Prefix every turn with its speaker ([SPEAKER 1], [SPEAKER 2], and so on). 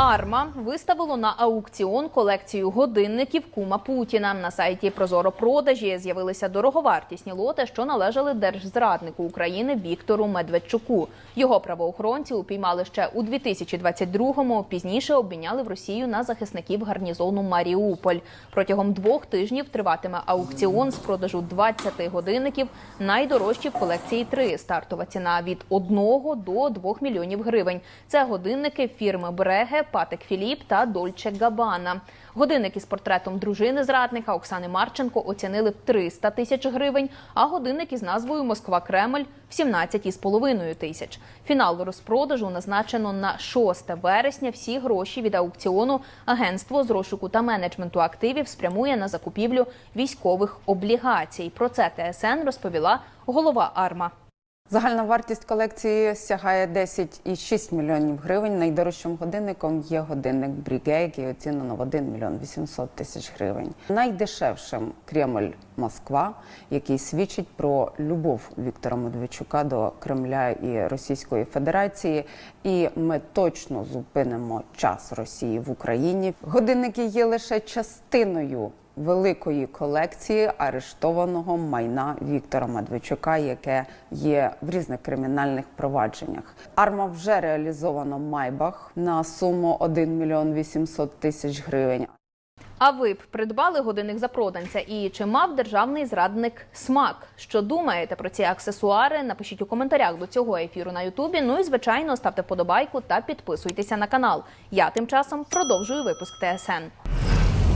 [SPEAKER 1] Арма виставило на аукціон колекцію годинників кума Путіна. На сайті Прозоропродажі з'явилися дороговартісні лоти, що належали держзраднику України Віктору Медведчуку. Його правоохоронці упіймали ще у 2022-му, Пізніше обміняли в Росію на захисників гарнізону Маріуполь. Протягом двох тижнів триватиме аукціон з продажу 20 годинників. Найдорожчі в колекції три. Стартова ціна від 1 до 2 мільйонів гривень. Це годинники фірми Бреге, Патек Філіп та Дольче Габана. Годинники з портретом дружини зрадника Оксани Марченко оцінили в 300 тисяч гривень, а годинники з назвою Москва Кремль в 17,5 тисяч. Фінал розпродажу назначено на 6 вересня. Всі гроші від аукціону агентство з розшуку та менеджменту активів спрямує на закупівлю військових облігацій. Про це ТСН розповіла голова Арма.
[SPEAKER 2] Загальна вартість колекції сягає 10,6 мільйонів гривень. Найдорожчим годинником є годинник Бріге, який оцінено в 1 мільйон 800 тисяч гривень. Найдешевшим Кремль Москва, який свідчить про любов Віктора Медведчука до Кремля і Російської Федерації. І ми точно зупинимо час Росії в Україні. Годинники є лише частиною великої колекції арештованого майна Віктора Медведчука, яке є в різних кримінальних провадженнях. Арма вже реалізовано Майбах на суму 1 мільйон 800 тисяч гривень.
[SPEAKER 1] А ви б придбали годинник за проданця? І чи мав державний зрадник смак? Що думаєте про ці аксесуари? Напишіть у коментарях до цього ефіру на Ютубі. Ну і звичайно ставте подобайку та підписуйтеся на канал. Я тим часом продовжую випуск ТСН.